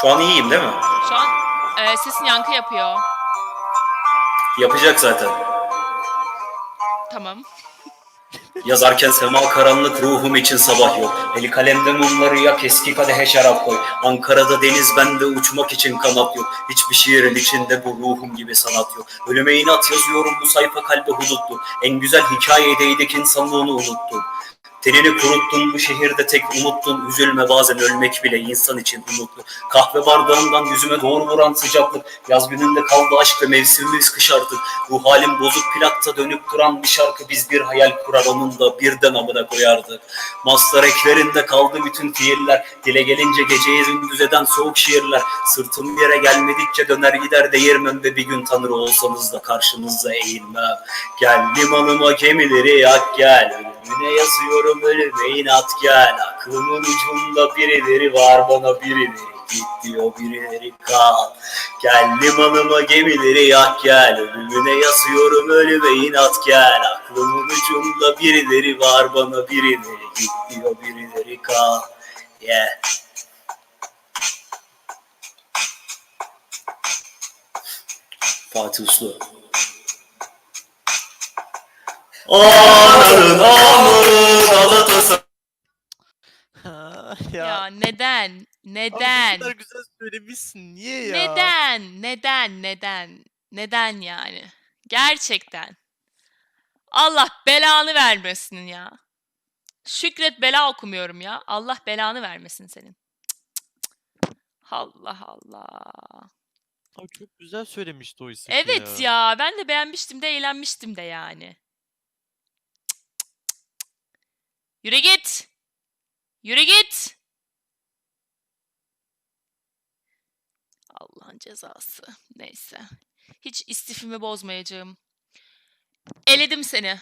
Şu an iyiyim değil mi? Şu an e, sesin yankı yapıyor. Yapacak zaten. Tamam. Yazarken sema karanlık ruhum için sabah yok. Eli kalemde mumları yak eski kadehe şarap koy. Ankara'da deniz bende uçmak için kanat yok. Hiçbir şiirin içinde bu ruhum gibi sanat yok. Ölüme inat yazıyorum bu sayfa kalbe hudutlu. En güzel hikayedeydik insanlığını unuttun. Tenini kuruttun bu şehirde tek umuttun. Üzülme bazen ölmek bile insan için umutlu. Kahve bardağından yüzüme doğru vuran sıcaklık. Yaz gününde kaldı aşk ve mevsimimiz kış artık. Ruh halim bozuk plakta dönüp duran bir şarkı. Biz bir hayal kurar onun da birden amına koyardık. Mastar eklerinde kaldı bütün fiiller. Dile gelince geceyi gündüz eden soğuk şiirler. Sırtım yere gelmedikçe döner gider değirmem ve bir gün tanır olsanız da karşınızda eğilmem. Gel limanıma gemileri yak gel. Ölümüne yazıyorum ölüme inat gel. Aklımın ucunda birileri var bana birileri git diyor birileri kal. Gel limanıma gemileri yak gel. Ölümüne yazıyorum ölüme inat gel. Aklımın ucunda birileri var bana birileri git diyor birileri kal. Yeah. Fatih Uslu. Ananın amı Ya, ya. neden? Neden? bu kadar güzel söylemişsin. Niye ya? Neden? Neden? Neden? Neden yani? Gerçekten. Allah belanı vermesin ya. Şükret bela okumuyorum ya. Allah belanı vermesin senin. Allah Allah. Abi çok güzel söylemişti o isim Evet ya ben de beğenmiştim de eğlenmiştim de yani. Yürü git. Yürü git. Allah'ın cezası. Neyse. Hiç istifimi bozmayacağım. Eledim seni.